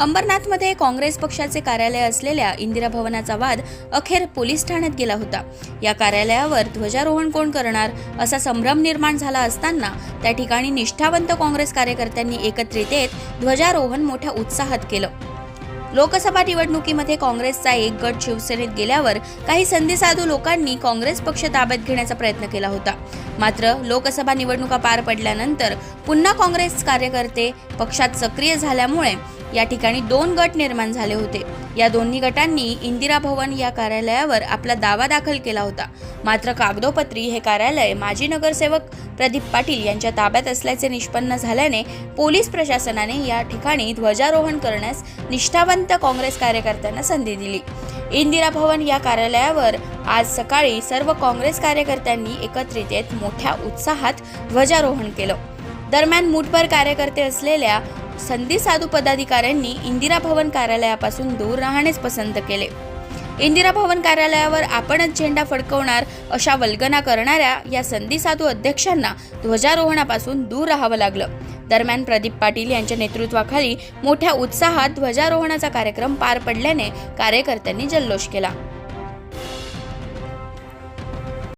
अंबरनाथमध्ये काँग्रेस पक्षाचे कार्यालय असलेल्या इंदिरा भवनाचा वाद अखेर पोलीस ठाण्यात गेला होता. या कार्यालयावर ध्वजारोहण कोण करणार असा संभ्रम निर्माण झाला असताना त्या ठिकाणी निष्ठावंत काँग्रेस कार्यकर्त्यांनी एकत्रित येत ध्वजारोहण मोठ्या उत्साहात केलं. लोकसभा निवडणुकीमध्ये काँग्रेसचा एक गट शिवसेनेत गेल्यावर काही संधीसाधू लोकांनी काँग्रेस पक्ष ताब्यात घेण्याचा प्रयत्न केला होता. मात्र लोकसभा निवडणुका पार पडल्यानंतर पुन्हा काँग्रेस कार्यकर्ते पक्षात सक्रिय झाल्यामुळे या ठिकाणी दोन गट निर्माण झाले होते. या दोन्ही गटांनी इंदिरा भवन या कार्यालयावर आपला दावा दाखल केला होता. मात्र कागदोपत्री हे कार्यालय माजी नगरसेवक प्रदीप पाटील यांच्या ताब्यात असल्याचे निष्पन्न झाल्याने पोलीस प्रशासनाने या ठिकाणी ध्वजारोहण करण्यास निष्ठावंत काँग्रेस कार्यकर्त्यांना संधी दिली. इंदिरा भवन या कार्यालयावर आज सकाळी सर्व काँग्रेस कार्यकर्त्यांनी एकत्रित येत मोठ्या उत्साहात ध्वजारोहण केलं. दरम्यान मुठभर कार्यकर्ते असलेल्या संधी साधू पदाधिकाऱ्यांनी इंदिरा भवन कार्यालयापासून दूर राहणेच पसंत केले. इंदिरा भवन कार्यालयावर आपणच झेंडा फडकवणार अशा वल्गना करणाऱ्या या संधी साधू अध्यक्षांना ध्वजारोहणापासून दूर राहावं लागलं. दरम्यान प्रदीप पाटील यांच्या नेतृत्वाखाली मोठ्या उत्साहात ध्वजारोहणाचा कार्यक्रम पार पडल्याने कार्यकर्त्यांनी जल्लोष केला.